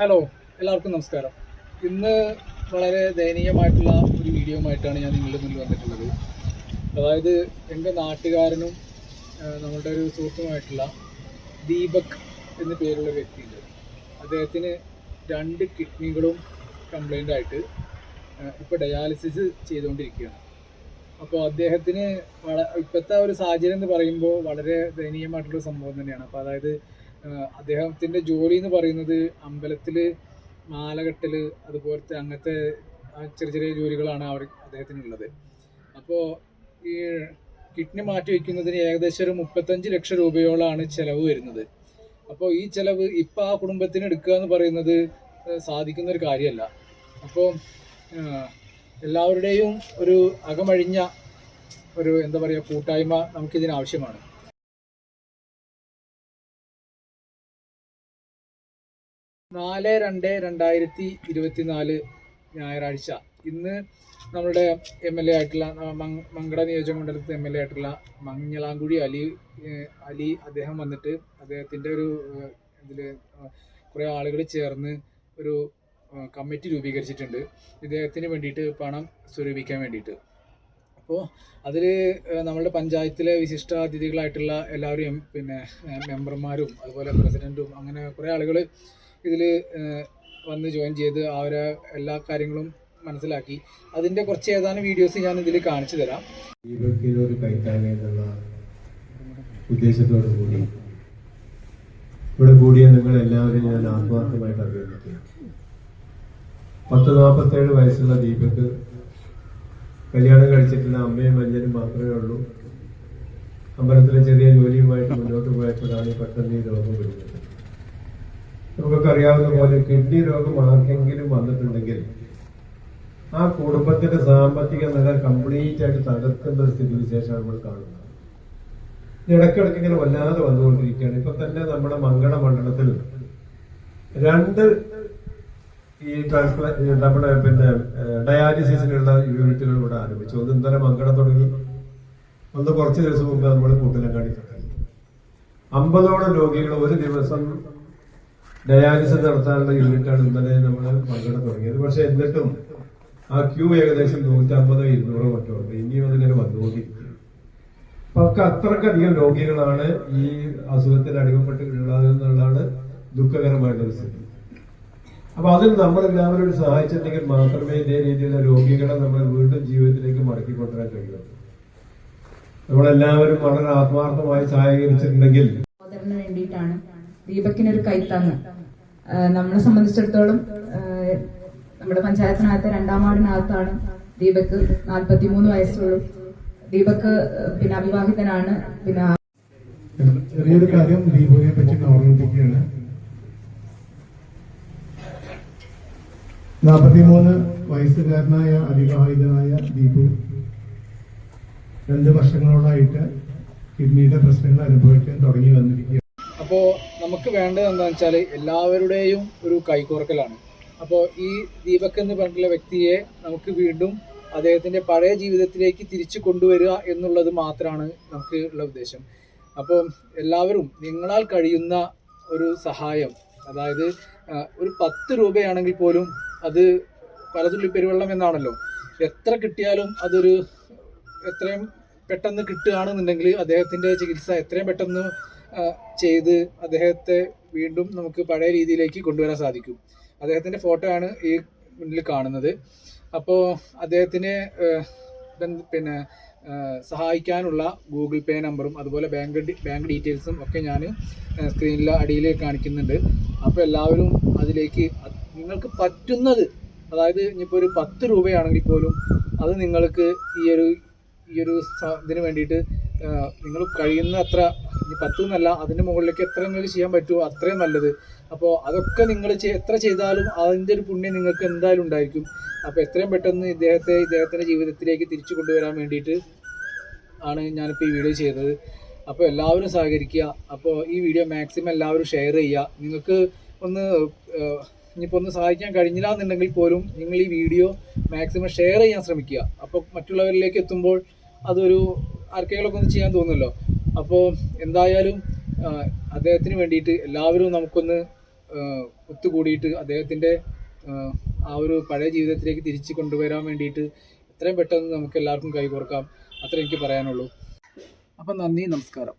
Hello എല്ലാവർക്കും നമസ്കാരം. ഇന്ന് വളരെ ദയനീയമായിട്ടുള്ള ഒരു വീഡിയോ ആയിട്ടാണ് ഞാൻ നിങ്ങളുടെ മുന്നിൽ വന്നിട്ടുള്ളത്. അതായത് എന്റെ നാട്ടുകാരനും നമ്മളുടെ ഒരു സുഹൃത്തുമായിട്ടുള്ള ദീപക് എന്ന പേരുള്ള വ്യക്തിയുണ്ട്. അദ്ദേഹത്തിന് രണ്ട് കിഡ്നികളും കംപ്ലൈന്റ് ആയിട്ട് ഇപ്പോൾ ഡയാലിസിസ് ചെയ്തുകൊണ്ടിരിക്കുകയാണ്. അപ്പോൾ അദ്ദേഹത്തിന് ഇപ്പോഴത്തെ ഒരു സാഹചര്യം എന്ന് പറയുമ്പോൾ വളരെ ദയനീയമായിട്ടുള്ള സംഭവം തന്നെയാണ്. അപ്പോൾ അതായത് അദ്ദേഹത്തിന്റെ ജോലി എന്ന് പറയുന്നത് അമ്പലത്തിൽ മാലകെട്ടൽ അതുപോലത്തെ അങ്ങനത്തെ ചെറിയ ചെറിയ ജോലികളാണ് അവർ അദ്ദേഹത്തിനുള്ളത്. അപ്പോൾ ഈ കിഡ്നി മാറ്റി വയ്ക്കുന്നതിന് ഏകദേശം ഒരു മുപ്പത്തഞ്ച് ലക്ഷം രൂപയോളമാണ് ചിലവ് വരുന്നത്. അപ്പോൾ ഈ ചിലവ് ഇപ്പം ആ കുടുംബത്തിന് എടുക്കുക എന്ന് പറയുന്നത് സാധിക്കുന്ന ഒരു കാര്യമല്ല അപ്പോൾ എല്ലാവരുടെയും ഒരു അകമഴിഞ്ഞ ഒരു എന്താ പറയുക കൂട്ടായ്മ നമുക്കിതിന് നാല് രണ്ട് രണ്ടായിരത്തി ഇരുപത്തിനാല് ഞായറാഴ്ച. ഇന്ന് നമ്മുടെ എം എൽ എ ആയിട്ടുള്ള മങ്കട നിയോജക മണ്ഡലത്തിൽ എം എൽ എ ആയിട്ടുള്ള മഞ്ഞളാങ്കുഴി അലി അലി അദ്ദേഹം വന്നിട്ട് അദ്ദേഹത്തിന്റെ ഒരു ഇതിൽ കുറേ ആളുകൾ ചേർന്ന് ഒരു കമ്മിറ്റി രൂപീകരിച്ചിട്ടുണ്ട്. ഇദ്ദേഹത്തിന് വേണ്ടിയിട്ട് പണം സ്വരൂപിക്കാൻ വേണ്ടിയിട്ട്. അപ്പോൾ അതിൽ നമ്മളുടെ പഞ്ചായത്തിലെ വിശിഷ്ട അതിഥികളായിട്ടുള്ള എല്ലാവരും പിന്നെ മെമ്പർമാരും അതുപോലെ പ്രസിഡന്റും അങ്ങനെ കുറേ ആളുകൾ ഇതിൽ വന്ന് ജോയിൻ ചെയ്ത് അവരെ എല്ലാ കാര്യങ്ങളും മനസ്സിലാക്കി. അതിന്റെ കുറച്ച് ഏതാനും വീഡിയോസ് ഞാൻ ഇതിൽ കാണിച്ചു തരാം. കൈത്താങ്ങ എന്നുള്ള കൂടി. ഇവിടെ കൂടിയ നിങ്ങൾ എല്ലാവരും ഞാൻ ആത്മാർത്ഥമായിട്ട് അഭിനന്ദിക്കുന്നു. പത്ത് നാൽപ്പത്തേഴ് വയസ്സുള്ള ദീപക് കല്യാണം കഴിച്ചിട്ടുള്ള അമ്മയും അഞ്ചനും മാത്രമേ ഉള്ളൂ. അമ്പലത്തിലെ ചെറിയ ജോലിയുമായിട്ട് മുന്നോട്ട് പോയപ്പോഴാണ് പെട്ടെന്ന് ഈ രോഗം വരുന്നത് നമുക്കൊക്കെ അറിയാവുന്ന പോലെ കിഡ്നി രോഗം ആർക്കെങ്കിലും വന്നിട്ടുണ്ടെങ്കിൽ ആ കുടുംബത്തിന്റെ സാമ്പത്തിക നില കംപ്ലീറ്റ് ആയിട്ട് തകർക്കുന്ന ഒരു സ്ഥിതിവിശേഷമാണ് നമ്മൾ കാണുന്നത്. ഇടയ്ക്കിടയ്ക്ക് ഇങ്ങനെ വല്ലാതെ വന്നുകൊണ്ടിരിക്കുകയാണ്. ഇപ്പൊ തന്നെ നമ്മുടെ മംഗള മണ്ഡലത്തിൽ രണ്ട് ഈ ട്രാൻസ്പ്ലാന്റ് നമ്മുടെ പിന്നെ ഡയാലിസിസിനുള്ള യൂണിറ്റുകൾ ഇവിടെ ആരംഭിച്ചു. ഒന്ന് ഇന്നലെ മംഗളം തുടങ്ങി. ഒന്ന് കുറച്ച് ദിവസം മുമ്പ് നമ്മൾ കൂട്ടിലങ്ങാടി അമ്പതോളം രോഗികൾ ഒരു ദിവസം ഡയാലിസിസ് നടത്താനുള്ള യൂണിറ്റാണ് ഇന്നലെ നമ്മൾ മംഗളം തുടങ്ങിയത്. പക്ഷെ എന്നിട്ടും ആ ക്യൂ ഏകദേശം നൂറ്റമ്പതോ ഇരുന്നൂറോ മറ്റോ ഉണ്ട് ഇനിയും അതിങ്ങനെ വന്നുകൊണ്ടിരിക്കും. അപ്പൊ അവർക്ക് അത്രക്കധികം രോഗികളാണ് ഈ അസുഖത്തിന് അടിമപ്പെട്ടിട്ടുള്ളത് എന്നുള്ളതാണ് ദുഃഖകരമായിട്ടുള്ള സ്ഥിതി. അപ്പൊ അതിന് നമ്മൾ എല്ലാവരും ഒരു സഹായിച്ചിട്ടുണ്ടെങ്കിൽ മാത്രമേ ഇതേ രീതിയിലുള്ള രോഗികളെ നമ്മൾ വീണ്ടും ജീവിതത്തിലേക്ക് മടക്കി കൊണ്ടുവരാൻ കഴിയുള്ളൂ. നമ്മളെല്ലാവരും വളരെ ആത്മാർത്ഥമായി സഹകരിച്ചിട്ടുണ്ടെങ്കിൽ ദീപക്കിനൊരു കൈത്താങ്ങ്. നമ്മളെ സംബന്ധിച്ചിടത്തോളം നമ്മുടെ പഞ്ചായത്തിനകത്ത് രണ്ടാം വാർഡിനകത്താണ് ദീപക്ക് നാൽപ്പത്തിമൂന്ന് വയസ്സുള്ളൂ. ദീപക്ക് പിന്നെ അവിവാഹിതനാണ്. പിന്നെ ചെറിയൊരു കാര്യം ദീപുവിനെ പറ്റി ഓർമ്മിപ്പിക്കുകയാണ്. നാൽപ്പത്തിമൂന്ന് വയസ്സുകാരനായ അവിവാഹിതനായ ദീപു രണ്ട് വർഷങ്ങളോടായിട്ട് കിഡ്നിയുടെ പ്രശ്നങ്ങൾ അനുഭവിക്കാൻ തുടങ്ങി വന്നിരിക്കുക അപ്പോൾ നമുക്ക് വേണ്ടത് എന്താണെന്ന് വെച്ചാൽ എല്ലാവരുടെയും ഒരു കൈകോർക്കലാണ്. അപ്പോൾ ഈ ദീപക് എന്ന് പറഞ്ഞിട്ടുള്ള വ്യക്തിയെ നമുക്ക് വീണ്ടും അദ്ദേഹത്തിന്റെ പഴയ ജീവിതത്തിലേക്ക് തിരിച്ചു കൊണ്ടുവരിക എന്നുള്ളത് മാത്രമാണ് നമുക്ക് ഉള്ള ഉദ്ദേശം. അപ്പോൾ എല്ലാവരും നിങ്ങളാൽ കഴിയുന്ന ഒരു സഹായം അതായത് ഒരു പത്ത് രൂപയാണെങ്കിൽ പോലും അത് പലതുള്ളി പെരുവെള്ളം എന്നാണല്ലോ. എത്ര കിട്ടിയാലും അതൊരു എത്രയും പെട്ടെന്ന് കിട്ടുകയാണെന്നുണ്ടെങ്കിൽ അദ്ദേഹത്തിന്റെ ചികിത്സ എത്രയും പെട്ടെന്ന് ചെയ്ത് അദ്ദേഹത്തെ വീണ്ടും നമുക്ക് പഴയ രീതിയിലേക്ക് കൊണ്ടുവരാൻ സാധിക്കും. അദ്ദേഹത്തിന്റെ ഫോട്ടോ ആണ് ഈ മുന്നിൽ കാണുന്നത്. അപ്പോൾ അദ്ദേഹത്തിന് പിന്നെ സഹായിക്കാനുള്ള ഗൂഗിൾ പേ നമ്പറും അതുപോലെ ബാങ്ക് ബാങ്ക് ഡീറ്റെയിൽസും ഒക്കെ ഞാൻ സ്ക്രീനിൽ അടിയിൽ കാണിക്കുന്നുണ്ട്. അപ്പോൾ എല്ലാവരും അതിലേക്ക് നിങ്ങൾക്ക് പറ്റുന്നത് അതായത് ഇനിയിപ്പോൾ ഒരു പത്ത് രൂപയാണെങ്കിൽ പോലും അത് നിങ്ങൾക്ക് ഈ ഒരു ഈ ഒരു ഇതിന് വേണ്ടിയിട്ട് നിങ്ങൾ കഴിയുന്ന അത്ര ഇനി എന്നല്ല അതിന്റെ മുകളിലേക്ക് എത്ര നിങ്ങൾക്ക് ചെയ്യാൻ പറ്റുമോ അത്രയും നല്ലത്. അപ്പോൾ അതൊക്കെ നിങ്ങൾ എത്ര ചെയ്താലും അതിന്റെ ഒരു പുണ്യം നിങ്ങൾക്ക് എന്തായാലും ഉണ്ടായിരിക്കും. അപ്പോൾ എത്രയും പെട്ടെന്ന് ഇദ്ദേഹത്തെ ഇദ്ദേഹത്തിന്റെ ജീവിതത്തിലേക്ക് തിരിച്ചു കൊണ്ടുവരാൻ വേണ്ടിയിട്ട് ആണ് ഞാനിപ്പോൾ ഈ വീഡിയോ ചെയ്തത് അപ്പോൾ എല്ലാവരും സഹകരിക്കുക. അപ്പോൾ ഈ വീഡിയോ മാക്സിമം എല്ലാവരും ഷെയർ ചെയ്യുക. നിങ്ങൾക്ക് ഒന്ന് ഇനിയിപ്പോൾ ഒന്ന് സഹായിക്കാൻ കഴിഞ്ഞില്ല എന്നുണ്ടെങ്കിൽ പോലും നിങ്ങൾ ഈ വീഡിയോ മാക്സിമം ഷെയർ ചെയ്യാൻ ശ്രമിക്കുക. അപ്പോൾ മറ്റുള്ളവരിലേക്ക് എത്തുമ്പോൾ അതൊരു ആർക്കെങ്കിലുമൊക്കെ ഒന്ന് ചെയ്യാൻ തോന്നുമല്ലോ. അപ്പോൾ എന്തായാലും അദ്ദേഹത്തിന് വേണ്ടിയിട്ട് എല്ലാവരും നമുക്കൊന്ന് ഒത്തുകൂടിയിട്ട് അദ്ദേഹത്തിന്റെ ആ ഒരു പഴയ ജീവിതത്തിലേക്ക് തിരിച്ചു കൊണ്ടുവരാൻ വേണ്ടിയിട്ട് എത്രയും പെട്ടെന്ന് നമുക്ക് എല്ലാവർക്കും കൈകോർക്കാം. അത്രേ എനിക്ക് പറയാനുള്ളൂ. അപ്പം നന്ദി നമസ്കാരം.